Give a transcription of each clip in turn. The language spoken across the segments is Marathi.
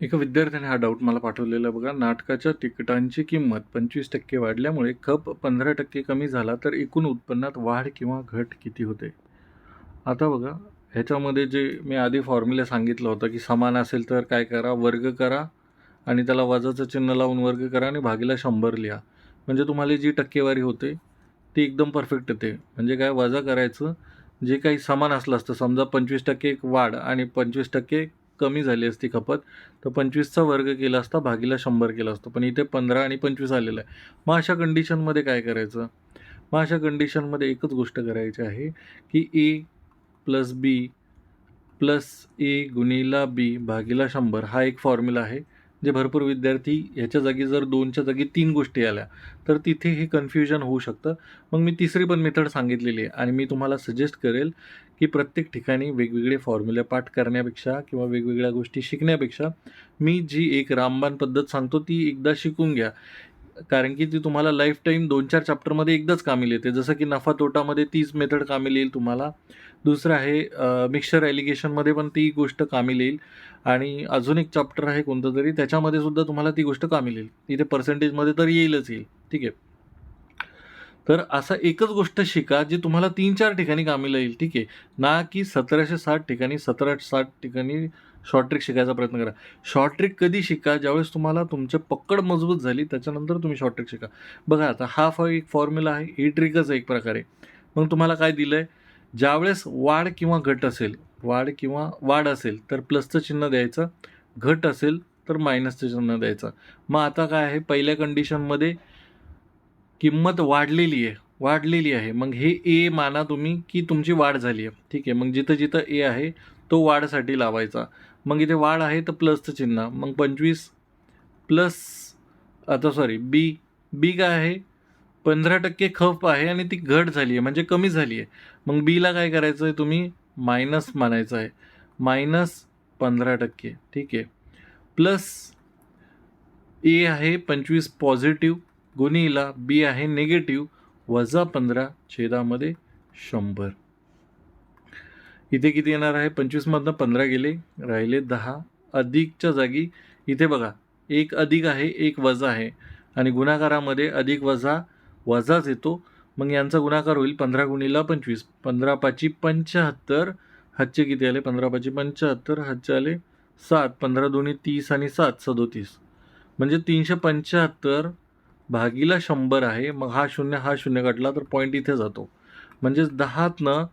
एका विद्यार्थ्याने हा डाऊट मला पाठवलेला बघा. नाटकाच्या तिकिटांची किंमत पंचवीस टक्के वाढल्यामुळे खप पंधरा टक्के कमी झाला तर एकूण उत्पन्नात वाढ किंवा घट किती होते? आता बघा ह्याच्यामध्ये जे मी आधी फॉर्म्युला सांगितलं होतं की समान असेल तर काय करा? वर्ग करा आणि त्याला वजाचं चिन्ह लावून वर्ग करा आणि भागीला शंभर लिहा. म्हणजे तुम्हाला जी टक्केवारी होते ती एकदम परफेक्ट येते म्हणजे काय? वजा करायचं. जे काही समान असलं असतं समजा पंचवीस टक्के एक वाढ आणि पंचवीस टक्के कमी झाली असती खपत तर पंचवीसचा वर्ग केला असता भागीला शंभर केला असतो. पण इथे पंधरा आणि पंचवीस आलेलं आहे. मग अशा कंडिशनमध्ये काय करायचं? मग अशा कंडिशनमध्ये एकच गोष्ट करायची आहे की ए प्लस बी प्लस ए गुणिला बी भागीला शंभर हा एक फॉर्म्युला आहे. जे भरपूर विद्यार्थी ह्याच्या जागी जर दोनच्या जागी तीन गोष्टी आल्या तर तिथे हे कन्फ्युजन होऊ शकतं. मग मी तिसरी पण मेथड सांगितलेली आहे आणि मी तुम्हाला सजेस्ट करेल की प्रत्येक ठिकाणी वेगवेगळे फॉर्म्युले पाठ करण्यापेक्षा किंवा वेगवेगळ्या गोष्टी शिकण्यापेक्षा मी जी एक रामबाण पद्धत सांगतो ती एकदा शिकून घ्या. कारण की ती तुम्हाला लाईफ टाईम दोन चार चॅप्टरमध्ये एकदाच कामी येते. जसं की नफा तोटामध्ये तीच मेथड कामी येईल तुम्हाला. दुसरं आहे मिक्सचर ॲलिगेशनमध्ये पण ती गोष्ट कामी येईल. आणि अजून एक चॅप्टर आहे कोणतं तरी त्याच्यामध्ये सुद्धा तुम्हाला ती गोष्ट कामी येईल. इथे पर्सेंटेजमध्ये तर येईलच येईल. ठीक आहे? तर असं एकच गोष्ट शिका जी तुम्हाला तीन चार ठिकाणी कामी येईल. ठीक आहे? ना की सतराशे साठ ठिकाणी सतरा साठ ठिकाणी शॉर्ट ट्रिक शिकायचा प्रयत्न करा. शॉर्ट ट्रिक कधी शिका? ज्यावेळेस तुम्हाला तुमचे पकड मजबूत झाली त्याच्यानंतर तुम्ही शॉर्ट ट्रिक शिका. बघा आता हा फॉ एक फॉर्म्युला आहे ही ट्रिकच आहे एक प्रकारे. मग तुम्हाला काय दिलं आहे ज्यावेळेस वाढ किंवा घट असेल वाढ किंवा वाढ असेल तर प्लसचं चिन्ह द्यायचं घट असेल तर मायनसचं चिन्ह द्यायचं. मग आता काय आहे? पहिल्या कंडिशनमध्ये किंमत वाढलेली आहे वाढलेली आहे. मग हे ए माना तुम्ही की तुमची वाढ झाली आहे. ठीक आहे मग जिथं जिथं ए आहे तो वाढसाठी लावायचा. मग इथे वाढ आहे तर प्लसचं चिन्ह. मग पंचवीस प्लस आता सॉरी बी बी काय आहे? पंधरा टक्के खप आहे आणि ती घट झाली आहे म्हणजे कमी झाली आहे. मग बीला काय करायचं आहे तुम्ही? मायनस मानायचं आहे मायनस पंधरा टक्के. ठीक आहे. प्लस ए आहे पंचवीस पॉझिटिव्ह गुणीला बी आहे निगेटिव्ह वजा पंधरा छेदामध्ये शंभर. इथे किती येणार आहे? पंचवीसमधनं पंधरा गेले राहिले दहा. अधिकच्या जागी इथे बघा एक अधिक आहे एक वजा आहे. आणि गुणाकारामध्ये अधिक वजा वजाच येतो. मग यांचा गुणाकार होईल पंधरा गुणीला पंचवीस. पंधरा पाची पंच्याहत्तर हातचे किती आले? पंधरा पाची पंच्याहत्तर हातचे आले सात. पंधरा दोन्ही तीस आणि सात सदोतीस. म्हणजे तीनशे पंच्याहत्तर भागीला शंभर आहे. मग हा शून्य हा शून्य काढला तर पॉईंट इथे जातो. म्हणजेच दहातनं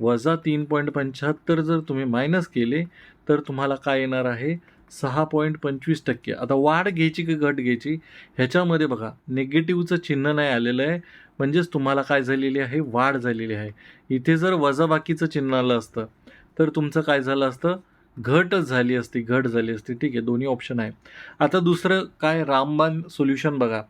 वजा तीन पॉईंट पंच्याहत्तर जर तुम्ही मायनस केले तर तुम्हाला काय येणार आहे? सहा पॉईंट पंचवीस टक्के. आता वाढ घ्यायची की घट घ्यायची? ह्याच्यामध्ये बघा निगेटिव्हचं चिन्ह नाही आलेलं आहे. म्हणजेच तुम्हाला काय झालेली आहे? वाढ झालेली आहे. इथे जर वजाबाकीचं चिन्ह आलं असतं तर तुमचं काय झालं असतं? घटच झाली असती घट झाली असती. ठीक आहे दोन्ही ऑप्शन आहे. आता दुसरं काय? रामबाण सोल्युशन बघा.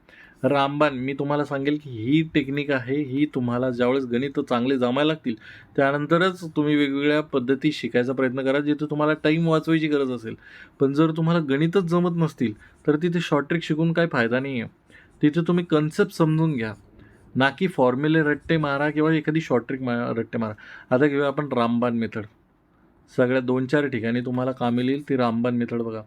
रामबाण मी तुम्हाला सांगेल की ही टेक्निक आहे ही तुम्हाला ज्यावेळेस गणित चांगले जमायला लागतील त्यानंतरच तुम्ही वेगवेगळ्या पद्धती शिकायचा प्रयत्न करा जिथे तुम्हाला टाईम वाचवायची गरज असेल. पण जर तुम्हाला गणितच जमत नसतील तर तिथे शॉर्ट ट्रिक शिकून काही फायदा नाही आहे तिथे तुम्ही कन्सेप्ट समजून घ्या. ना की फॉर्म्युले रट्टे मारा किंवा एखादी शॉर्ट ट्रिक मा रट्टे मारा. आता घेऊया आपण रामबाण मेथड सगळ्या दोन चार ठिकाणी तुम्हाला कामी येईल ती रामबाण मेथड बघा.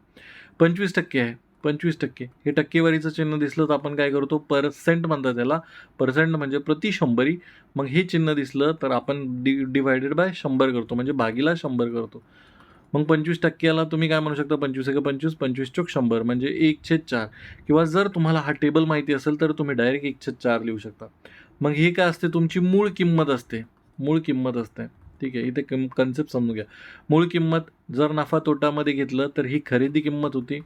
पंचवीस टक्के आहे. पंचवीस टक्के. हे टक्केवारीचं चिन्ह दिसलं तर आपण काय करतो? पर्सेंट म्हणतात त्याला. पर्सेंट म्हणजे प्रति शंभरी. मग हे चिन्ह दिसलं तर आपण डि डिवायडेड बाय शंभर करतो. म्हणजे भागीला शंभर करतो. मग पंचवीस टक्क्याला तुम्ही काय म्हणू शकता? पंचवीस एक पंचवीस पंचवीस चोक शंभर म्हणजे एक छेद चार. किंवा जर तुम्हाला हा टेबल माहिती असेल तर तुम्ही डायरेक्ट एक छेद चार लिहू शकता. मग हे काय असते? तुमची मूळ किंमत असते. मूळ किंमत असते. ठीक आहे? इथे किम कन्सेप्ट समजून घ्या. मूळ किंमत जर नफा तोटामध्ये घेतलं तर ही खरेदी किंमत होती.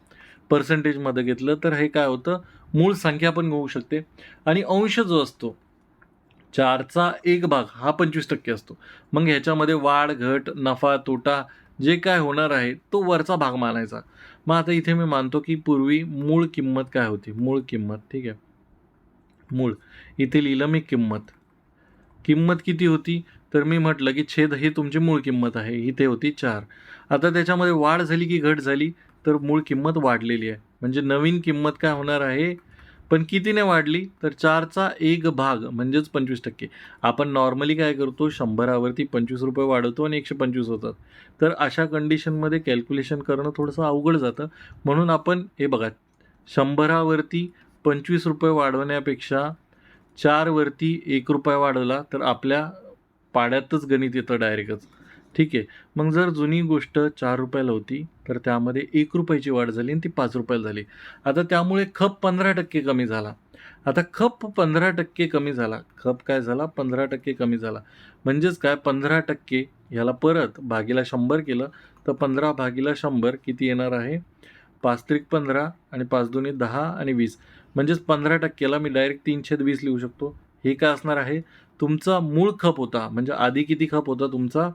पर्सेंटेजमध्ये घेतलं तर हे काय होतं? मूळ संख्या पण होऊ शकते. आणि अंश जो असतो चारचा एक भाग हा पंचवीस टक्के असतो. मग ह्याच्यामध्ये वाढ घट नफा तोटा जे काय होणार आहे तो वरचा भाग मानायचा. मग आता इथे मी मानतो की पूर्वी मूळ किंमत काय होती? मूळ किंमत ठीक आहे. मूळ. इथे लिहिलं मी किंमत. किंमत किती होती? तर मी म्हटलं की छेद हे तुमची मूळ किंमत आहे. इथे होती चार. आता त्याच्यामध्ये वाढ झाली की घट झाली? तर मूळ किंमत वाढलेली आहे. म्हणजे नवीन किंमत काय होणार आहे? पण कितीने वाढली? तर चारचा एक भाग म्हणजेच पंचवीस टक्के. आपण नॉर्मली काय करतो? शंभरावरती पंचवीस रुपये वाढवतो आणि एकशे पंचवीस होतात. तर अशा कंडिशनमध्ये कॅल्क्युलेशन करणं थोडंसं अवघड जातं. म्हणून आपण हे बघा शंभरावरती पंचवीस रुपये वाढवण्यापेक्षा चारवरती एक रुपया वाढवला तर आपल्या पाड्यातच गणित येतं डायरेक्टच ठीक आहे. मग जर जुनी गोष्ट चार रुपयाला होती तर त्यामध्ये एक रुपयाची वाढ झाली आणि ती पाच रुपयाला झाली. आता त्यामुळे खप पंधरा टक्के कमी झाला. आता खप पंधरा टक्के कमी झाला. खप काय झाला? पंधरा टक्के कमी झाला. म्हणजेच काय? पंधरा टक्के ह्याला परत भागीला शंभर केलं तर पंधरा भागीला शंभर किती येणार आहे? पाच त्रिक पंधरा आणि पाच दोन्ही दहा आणि वीस. म्हणजेच पंधरा टक्क्याला मी डायरेक्ट तीनशे वीस लिहू शकतो. हे काय असणार आहे? तुमचा मूळ खप होता म्हणजे आधी किती खप होता तुमचा?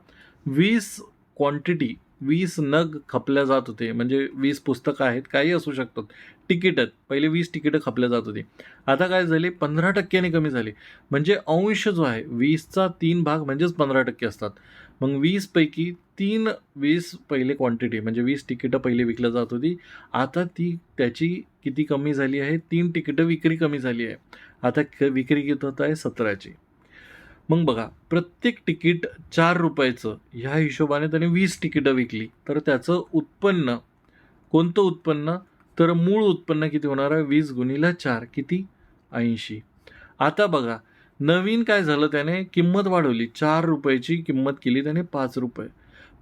वीस क्वांटिटी वीस नग खपल्या जात होते. म्हणजे वीस पुस्तकं आहेत काही असू शकतात. तिकीटं पहिले वीस तिकीटं खपल्या जात होती. आता काय झाले? पंधरा टक्क्याने कमी झाले. म्हणजे अंश जो आहे वीसचा तीन भाग म्हणजेच पंधरा टक्के असतात. मग वीसपैकी तीन वीस पहिले क्वांटिटी म्हणजे वीस तिकीटं पहिले विकल्या जात होती. आता ती त्याची किती कमी झाली आहे? तीन तिकीटं विक्री कमी झाली आहे. आता क विक्री किती होत आहे? सतराची. मग बघा प्रत्येक तिकीट चार रुपयाचं. ह्या हिशोबाने त्याने वीस तिकीटं विकली. तर त्याचं उत्पन्न कोणतं उत्पन्न? तर मूळ उत्पन्न किती होणार आहे? वीस गुणीला चार किती? ऐंशी. आता बघा नवीन काय झालं त्याने? किंमत वाढवली. चार रुपयाची किंमत केली त्याने पाच रुपये.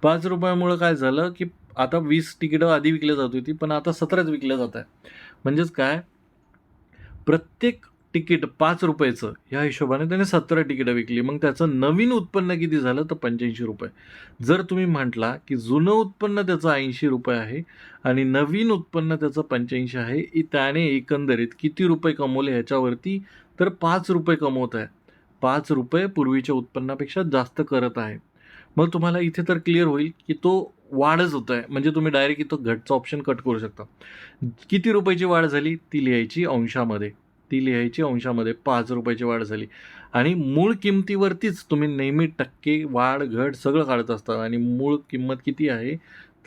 पाच रुपयामुळं काय झालं की आता वीस तिकीटं आधी विकल्या जात होती पण आता सतराच विकल्या जात आहे. म्हणजेच काय? प्रत्येक तिकीट पाच रुपयाचं ह्या हिशोबाने त्याने सतरा तिकीटं विकली. मग त्याचं नवीन उत्पन्न किती झालं? तर पंच्याऐंशी रुपये. जर तुम्ही म्हटला की जुनं उत्पन्न त्याचं ऐंशी रुपये आहे आणि नवीन उत्पन्न त्याचं पंच्याऐंशी आहे त्याने एकंदरीत किती रुपये कमवले ह्याच्यावरती तर पाच रुपये कमवत आहे. पाच रुपये पूर्वीच्या उत्पन्नापेक्षा जास्त करत आहे. मग तुम्हाला इथे तर क्लिअर होईल की तो वाढच होत आहे. म्हणजे तुम्ही डायरेक्ट इथं घटचा ऑप्शन कट करू शकता. किती रुपयाची वाढ झाली? ती लिहायची अंशामध्ये. ती लिहायची अंशामध्ये पाच रुपयाची वाढ झाली. आणि मूळ किमतीवरतीच तुम्ही नेहमी टक्के वाढ घट सगळं काढत असता आणि मूळ किंमत किती आहे?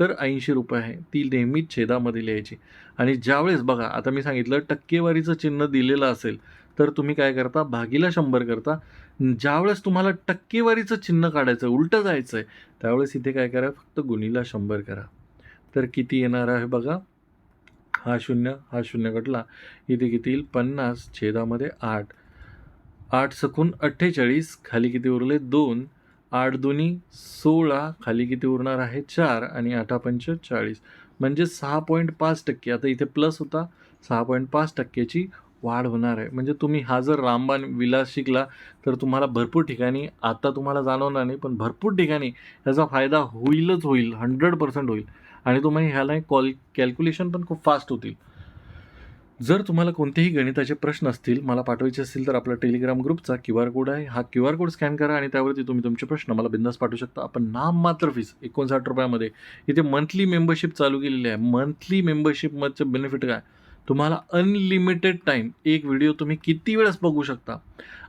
तर ऐंशी रुपये आहे. ती नेहमीच छेदामध्ये लिहायची. आणि ज्यावेळेस बघा आता मी सांगितलं टक्केवारीचं चिन्ह दिलेलं असेल तर तुम्ही काय करता? भागीला शंभर करता. ज्यावेळेस तुम्हाला टक्केवारीचं चिन्ह काढायचं आहे उलटं जायचं आहे त्यावेळेस इथे काय करा? फक्त गुणीला शंभर करा. तर किती येणार आहे बघा? हा शून्य हा शून्य घटला. इथे किती येईल पन्नास छेदामध्ये आठ. आठ सकून अठ्ठेचाळीस खाली किती उरले? दोन. आठ दोन्ही सोळा खाली किती उरणार आहे? चार आणि आठा पंच चाळीस म्हणजे सहा पॉईंट पाच टक्के. आता इथे प्लस होता. सहा पॉईंट पाच टक्क्याची वाढ होणार आहे. म्हणजे तुम्ही हा जर रामबाण विलास शिकला तर तुम्हाला भरपूर ठिकाणी आता तुम्हाला जाणवणार नाही पण भरपूर ठिकाणी याचा फायदा होईलच होईल. हंड्रेड पर्सेंट होईल. आणि तुम्हाला ह्याला कॉल कॅल्क्युलेशन पण खूप फास्ट होतील. जर तुम्हाला कोणतेही गणिताचे प्रश्न असतील मला पाठवायचे असतील तर आपला टेलिग्राम ग्रुपचा क्यू आर कोड आहे. हा क्यू आर कोड स्कॅन करा आणि त्यावरती तुम्ही तुमचे प्रश्न मला बिंदास पाठवू शकता. आपण नाम मात्र फीस एकोणसाठ रुपयामध्ये. इथे मंथली मेंबरशिप चालू केलेली आहे. मंथली मेंबरशिपमधचं बेनिफिट काय? तुम्हाला अनलिमिटेड टाईम एक व्हिडिओ तुम्ही किती वेळेस बघू शकता?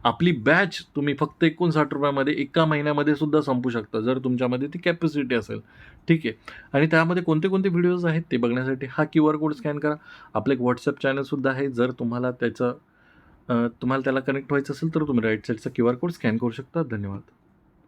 आपली बॅच तुम्ही फक्त एकोणसाठ रुपयामध्ये एका महिन्यामध्ये सुद्धा संपू शकता जर तुमच्यामध्ये ती कॅपॅसिटी असेल. ठीक आहे. आणि त्यामध्ये कोणते कोणते व्हिडिओज आहेत ते बघण्यासाठी हा क्यू आर कोड स्कॅन करा. आपलं एक व्हॉट्सअप चॅनलसुद्धा आहे. जर तुम्हाला त्याचं तुम्हाला त्याला कनेक्ट व्हायचं असेल तर तुम्ही राईट साईडचा क्यू आर कोड स्कॅन करू शकता. धन्यवाद.